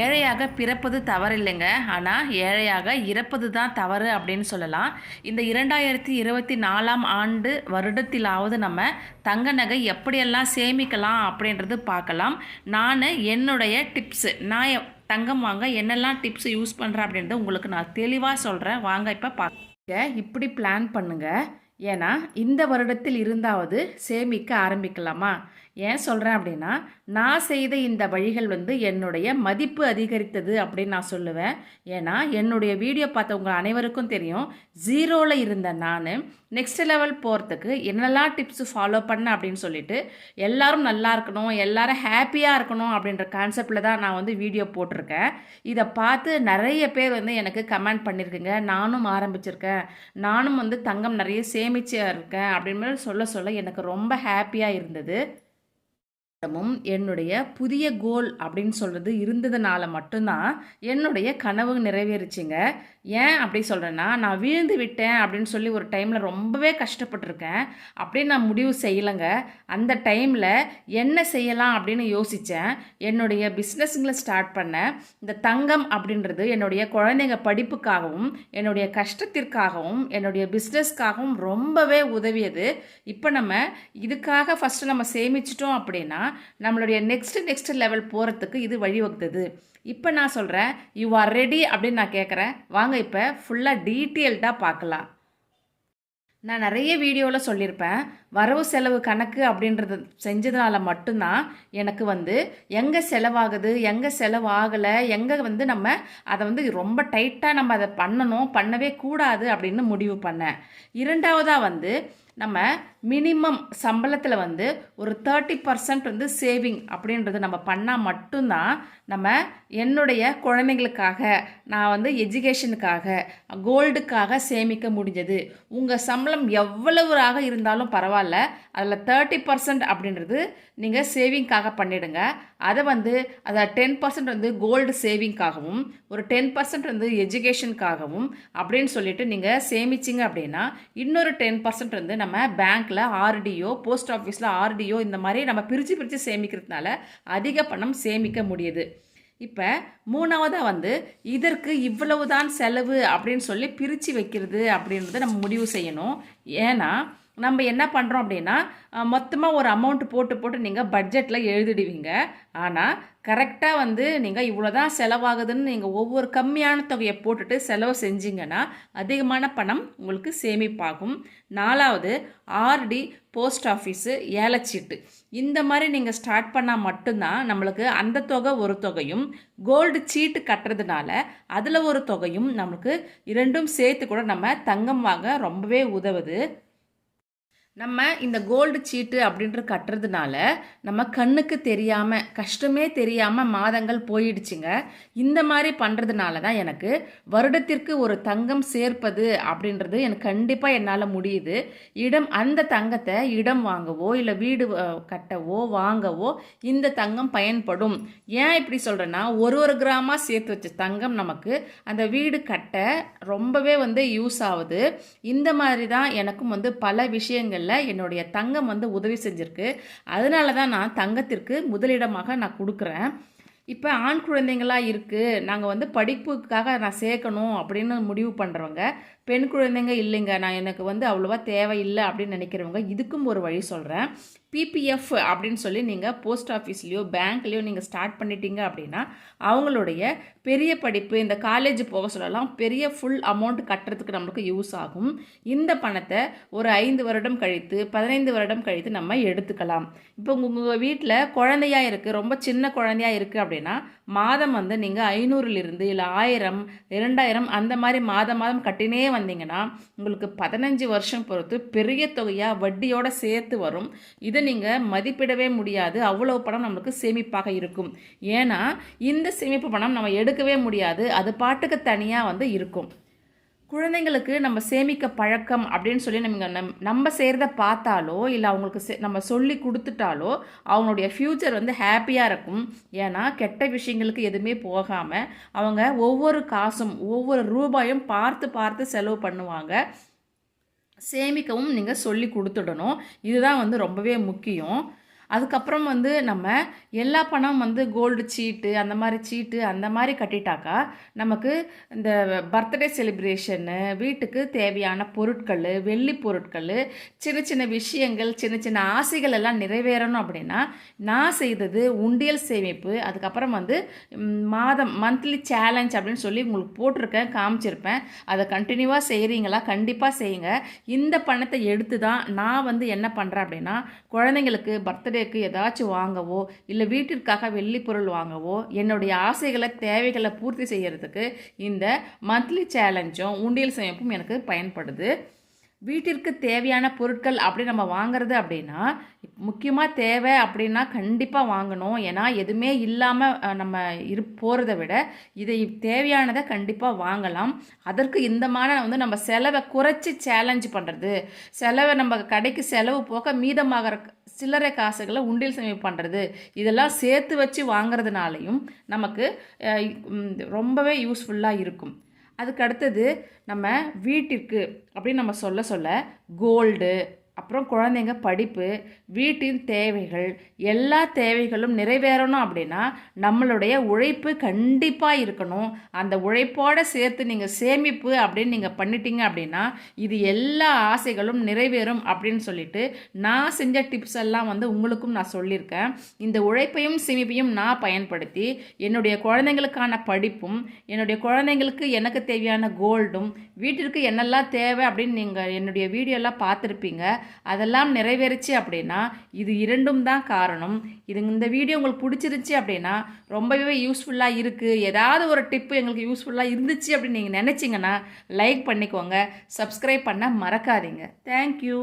ஏழையாக பிறப்பது தவறில்லைங்க. ஆனால் ஏழையாக இறப்பது தான் தவறு அப்படின்னு சொல்லலாம். இந்த இரண்டாயிரத்தி இருபத்தி நாலாம் ஆண்டு வருடத்திலாவது நம்ம தங்க நகை எப்படியெல்லாம் சேமிக்கலாம் அப்படின்றது பார்க்கலாம். நான் என்னுடைய டிப்ஸு நான் எ- தங்கம் வாங்க என்னெல்லாம் டிப்ஸ் யூஸ் பண்ணுறேன் அப்படின்றத உங்களுக்கு நான் தெளிவாக சொல்கிறேன் வாங்க இப்போ பார்க்க இப்படி பிளான் பண்ணுங்கள் ஏன்னா இந்த வருடத்தில் இருந்தாவது சேமிக்க ஆரம்பிக்கலாமா? ஏன் சொல்கிறேன் அப்படின்னா நான் செய்த இந்த வழிகள் வந்து என்னுடைய மதிப்பு அதிகரித்தது அப்படின்னு நான் சொல்லுவேன். ஏன்னா என்னுடைய வீடியோ பார்த்தவங்க அனைவருக்கும் தெரியும் ஜீரோவில் இருந்த நான் நெக்ஸ்ட் லெவல் போகிறதுக்கு என்னெல்லாம் டிப்ஸு ஃபாலோ பண்ணேன் அப்படின்னு சொல்லிட்டு எல்லாரும் நல்லா இருக்கணும் எல்லாரும் ஹாப்பியாக இருக்கணும் அப்படின்ற கான்செப்டில் தான் நான் வந்து வீடியோ போட்டிருக்கேன். இதை பார்த்து நிறைய பேர் வந்து எனக்கு கமெண்ட் பண்ணியிருக்குங்க நானும் ஆரம்பிச்சிருக்கேன். நானும் வந்து தங்கம் நிறைய சேம் சேமிச்சு இருக்கேன் அப்படின்னு சொல்ல சொல்ல எனக்கு ரொம்ப ஹாப்பியாக இருந்தது. என்னுடைய புதிய கோல் அப்படின்னு சொல்கிறது இருந்ததுனால மட்டும்தான் என்னுடைய கனவு நிறைவேறுச்சுங்க. ஏன் அப்படி சொல்கிறேன்னா நான் வீழ்ந்து விட்டேன் அப்படின்னு சொல்லி ஒரு டைமில் ரொம்பவே கஷ்டப்பட்டிருக்கேன். அப்படி நான் முடிவு செய்யலைங்க. அந்த டைமில் என்ன செய்யலாம் அப்படின்னு யோசித்தேன் என்னுடைய பிஸ்னஸுங்களை ஸ்டார்ட் பண்ணேன். இந்த தங்கம் அப்படின்றது என்னுடைய குழந்தைங்க படிப்புக்காகவும் என்னுடைய கஷ்டத்திற்காகவும் என்னுடைய பிஸ்னஸ்க்காகவும் ரொம்பவே உதவியது. இப்போ நம்ம இதுக்காக ஃபஸ்ட்டு நம்ம சேமிச்சிட்டோம் அப்படின்னா நம்மளுடைய நெக்ஸ்ட்டு நெக்ஸ்ட் லெவல் போகிறதுக்கு இது வழிவகுத்தது. இப்போ நான் சொல்கிறேன் யூ ஆர் ரெடி அப்படின்னு நான் கேட்குறேன் வாங்க இப்போ ஃபுல்லாக டீட்டெயில்டாக பார்க்கலாம். நான் நிறைய வீடியோவில் சொல்லியிருப்பேன் வரவு செலவு கணக்கு அப்படின்றது செஞ்சதுனால மட்டும்தான் எனக்கு வந்து எங்கே செலவாகுது எங்கே செலவாகலை எங்கே வந்து நம்ம அதை வந்து ரொம்ப டைட்டாக நம்ம அதை பண்ணணும் பண்ணவே கூடாது அப்படின்னு முடிவு பண்ணேன். இரண்டாவதாக வந்து நம்ம மினிமம் சம்பளத்தில் வந்து ஒரு தேர்ட்டி பர்சன்ட் வந்து சேவிங் அப்படின்றது நம்ம பண்ணால் மட்டும்தான் நம்ம என்னுடைய குழந்தைங்களுக்காக நான் வந்து எஜுகேஷனுக்காக கோல்டுக்காக சேமிக்க முடிஞ்சது. உங்கள் சம்பளம் எவ்வளவுராக இருந்தாலும் பரவாயில்ல. அதில் தேர்ட்டி பர்சன்ட் அப்படின்றது நீங்கள் சேவிங்காக பண்ணிடுங்க. அதை வந்து அதை டென் பர்சன்ட் வந்து கோல்டு சேவிங்காகவும் ஒரு டென் பர்சன்ட் வந்து எஜுகேஷனுக்காகவும் அப்படின்னு சொல்லிட்டு நீங்கள் சேமிச்சிங்க அப்படின்னா இன்னொரு டென் பர்சன்ட் வந்து நம்ம நம்ம பேங்க்கில் ஆர்டிஓ போஸ்ட் ஆஃபீஸில் ஆர்டிஓ இந்த மாதிரி நம்ம பிரித்து பிரித்து சேமிக்கிறதுனால அதிக பணம் சேமிக்க முடியுது. இப்போ மூணாவதாக வந்து இதற்கு இவ்வளவுதான் செலவு அப்படின்னு சொல்லி பிரித்து வைக்கிறது அப்படின்றத நம்ம முடிவு செய்யணும். ஏன்னா நம்ம என்ன பண்ணுறோம் அப்படின்னா மொத்தமாக ஒரு அமௌண்ட் போட்டு போட்டு நீங்கள் பட்ஜெட்டில் எழுதிடுவீங்க. ஆனால் கரெக்டாக வந்து நீங்கள் இவ்வளோ தான் செலவாகுதுன்னு நீங்கள் ஒவ்வொரு கம்மியான தொகையை போட்டுட்டு செலவு செஞ்சீங்கன்னா அதிகமான பணம் உங்களுக்கு சேமிப்பாகும். நாலாவது ஆர்டி போஸ்ட் ஆஃபீஸு ஏலச்சீட்டு. இந்த மாதிரி நீங்கள் ஸ்டார்ட் பண்ணால் மட்டும்தான் நம்மளுக்கு அந்த தொகை ஒரு தொகையும். கோல்டு சீட்டு கட்டுறதுனால அதில் ஒரு தொகையும் நம்மளுக்கு இரண்டும் சேர்த்து கூட நம்ம தங்கம் வாங்க ரொம்பவே உதவுது. நம்ம இந்த கோல்டு சீட்டு அப்படின்ற கட்டுறதுனால நம்ம கண்ணுக்கு தெரியாமல் கஷ்டமே தெரியாமல் மாதங்கள் போயிடுச்சுங்க. இந்த மாதிரி பண்ணுறதுனால தான் எனக்கு வருடத்திற்கு ஒரு தங்கம் சேர்ப்பது அப்படின்றது எனக்கு கண்டிப்பாக என்னால் முடியுது. இடம் அந்த தங்கத்தை இடம் வாங்கவோ இல்லை வீடு கட்டவோ வாங்கவோ இந்த தங்கம் பயன்படும். ஏன் இப்படி சொல்கிறேன்னா ஒரு ஒரு கிராமாக சேர்த்து வச்ச தங்கம் நமக்கு அந்த வீடு கட்ட ரொம்பவே வந்து யூஸ் ஆகுது. இந்த மாதிரி தான் எனக்கும் வந்து பல விஷயங்கள் விஷயங்களில் என்னுடைய தங்கம் வந்து உதவி செஞ்சுருக்கு. அதனால தான் நான் தங்கத்திற்கு முதலிடமாக நான் கொடுக்குறேன். இப்போ ஆண் குழந்தைங்களாக இருக்குது நாங்கள் வந்து படிப்புக்காக நான் சேர்க்கணும் அப்படின்னு முடிவு பண்ணுறவங்க பெண் குழந்தைங்க இல்லைங்க. நான் எனக்கு வந்து அவ்வளோவா தேவையில்லை அப்படின்னு நினைக்கிறவங்க இதுக்கும் ஒரு வழி சொல்கிறேன் பிபிஎஃப் அப்படின்னு சொல்லி நீங்கள் போஸ்ட் ஆஃபீஸ்லேயோ பேங்க்லேயோ நீங்கள் ஸ்டார்ட் பண்ணிட்டீங்க அப்படின்னா அவங்களுடைய பெரிய படிப்பு இந்த காலேஜ் போக சொல்லலாம் பெரிய ஃபுல் அமௌண்ட் கட்டுறதுக்கு நம்மளுக்கு யூஸ் ஆகும். இந்த பணத்தை ஒரு ஐந்து வருடம் கழித்து பதினைந்து வருடம் கழித்து நம்ம எடுத்துக்கலாம். இப்போ உங்கள் வீட்டில் குழந்தையாக இருக்குது ரொம்ப சின்ன குழந்தையா இருக்குது அப்படின்னா மாதம் வந்து நீங்கள் ஐநூறுலேருந்து இல்லை ஆயிரம் இரண்டாயிரம் அந்த மாதிரி மாதம் மாதம் கட்டினே வந்தீங்கன்னா உங்களுக்கு பதினஞ்சு வருஷம் பொறுத்து பெரிய தொகையாக வட்டியோடு சேர்த்து வரும். இது நீங்கள் மதிப்பிடவே முடியாது. அவ்வளவு பணம் நம்மளுக்கு சேமிப்பாக இருக்கும். ஏன்னா இந்த சேமிப்பு பணம் நம்ம எடுக்கவே முடியாது. அது பாட்டுக்கு தனியாக வந்து இருக்கும். குழந்தைங்களுக்கு நம்ம சேமிக்க பழக்கம் அப்படின்னு சொல்லி நம்ம நம் நம்ம செய்கிறத பார்த்தாலோ இல்லை அவங்களுக்கு செ- நம்ம சொல்லி கொடுத்துட்டாலோ அவங்களுடைய ஃப்யூச்சர் வந்து ஹாப்பியாக இருக்கும். ஏன்னா கெட்ட விஷயங்களுக்கு எதுவுமே போகாமல் அவங்க ஒவ்வொரு காசும் ஒவ்வொரு ரூபாயும் பார்த்து பார்த்து செலவு பண்ணுவாங்க. சேமிக்கவும் நீங்கள் சொல்லி கொடுத்துடணும். இதுதான் வந்து ரொம்பவே முக்கியம். அதுக்கப்புறம் வந்து நம்ம எல்லா பணம் வந்து கோல்டு சீட்டு அந்த மாதிரி சீட்டு அந்த மாதிரி கட்டிட்டாக்கா நமக்கு இந்த பர்த்டே செலிப்ரேஷனு வீட்டுக்கு தேவையான பொருட்கள் வெள்ளி பொருட்கள் சின்ன சின்ன விஷயங்கள் சின்ன சின்ன ஆசைகள் எல்லாம் நிறைவேறணும் அப்படின்னா நான் செய்தது உண்டியல் சேமிப்பு அதுக்கப்புறம் வந்து மாதம் மந்த்லி சேலஞ்ச் அப்படின்னு சொல்லி உங்களுக்கு போட்டிருக்கேன் காமிச்சிருப்பேன். அதை கண்டினியூவாக செய்கிறீங்களா கண்டிப்பாக செய்யுங்க. இந்த பணத்தை எடுத்து தான் நான் வந்து என்ன பண்ணுறேன் அப்படின்னா குழந்தைங்களுக்கு பர்த்டே பர்த்டேக்கு ஏதாச்சும் வாங்கவோ இல்லை வீட்டிற்காக வெள்ளி பொருள் வாங்கவோ என்னுடைய ஆசைகளை தேவைகளை பூர்த்தி செய்கிறதுக்கு இந்த மந்த்லி சேலஞ்சும் உண்டியல் சேமிப்பும் எனக்கு பயன்படுது. வீட்டிற்கு தேவையான பொருட்கள் அப்படி நம்ம வாங்குறது அப்படின்னா முக்கியமாக தேவை அப்படின்னா கண்டிப்பாக வாங்கணும். ஏன்னா எதுவுமே இல்லாமல் நம்ம இரு போகிறத விட இதை தேவையானதை கண்டிப்பாக வாங்கலாம். அதற்கு இந்த மாதிரி வந்து நம்ம செலவை குறைச்சி சேலஞ்சு பண்ணுறது செலவை நம்ம கடைக்கு செலவு போக மீதமாகிற சில்லறை காசுகளை உண்டியல் சேமிப்பு பண்ணுறது இதெல்லாம் சேர்த்து வச்சு வாங்குறதுனாலையும் நமக்கு ரொம்பவே யூஸ்ஃபுல்லாக இருக்கும். அதுக்கு அடுத்தது நம்ம வீட்டிற்கு அப்படின்னு நம்ம சொல்ல சொல்ல கோல்டு அப்புறம் குழந்தைங்க படிப்பு வீட்டின் தேவைகள் எல்லா தேவைகளும் நிறைவேறணும் அப்படின்னா நம்மளுடைய உழைப்பு கண்டிப்பாக இருக்கணும். அந்த உழைப்போடு சேர்த்து நீங்கள் சேமிப்பு அப்படின்னு நீங்கள் பண்ணிட்டீங்க அப்படின்னா இது எல்லா ஆசைகளும் நிறைவேறும் அப்படின்னு சொல்லிட்டு நான் செஞ்ச டிப்ஸ் எல்லாம் வந்து உங்களுக்கும் நான் சொல்லியிருக்கேன். இந்த உழைப்பையும் சேமிப்பையும் நான் பயன்படுத்தி என்னுடைய குழந்தைங்களுக்கான படிப்பும் என்னுடைய குழந்தைங்களுக்கு எனக்கு தேவையான கோல்டும் வீட்டிற்கு என்னெல்லாம் தேவை அப்படின்னு நீங்கள் என்னுடைய வீடியோலாம் பார்த்துருப்பீங்க. அதெல்லாம் நிறைவேறுச்சு அப்படின்னா இது இரண்டும் தான் காரணம். இது இந்த வீடியோ உங்களுக்கு பிடிச்சிருச்சு அப்படின்னா ரொம்பவே யூஸ்ஃபுல்லாக இருக்குது ஏதாவது ஒரு டிப்பு எங்களுக்கு யூஸ்ஃபுல்லாக இருந்துச்சு அப்படின்னு நீங்கள் நினச்சிங்கன்னா லைக் பண்ணிக்கோங்க. சப்ஸ்கிரைப் பண்ண மறக்காதீங்க. தேங்க்யூ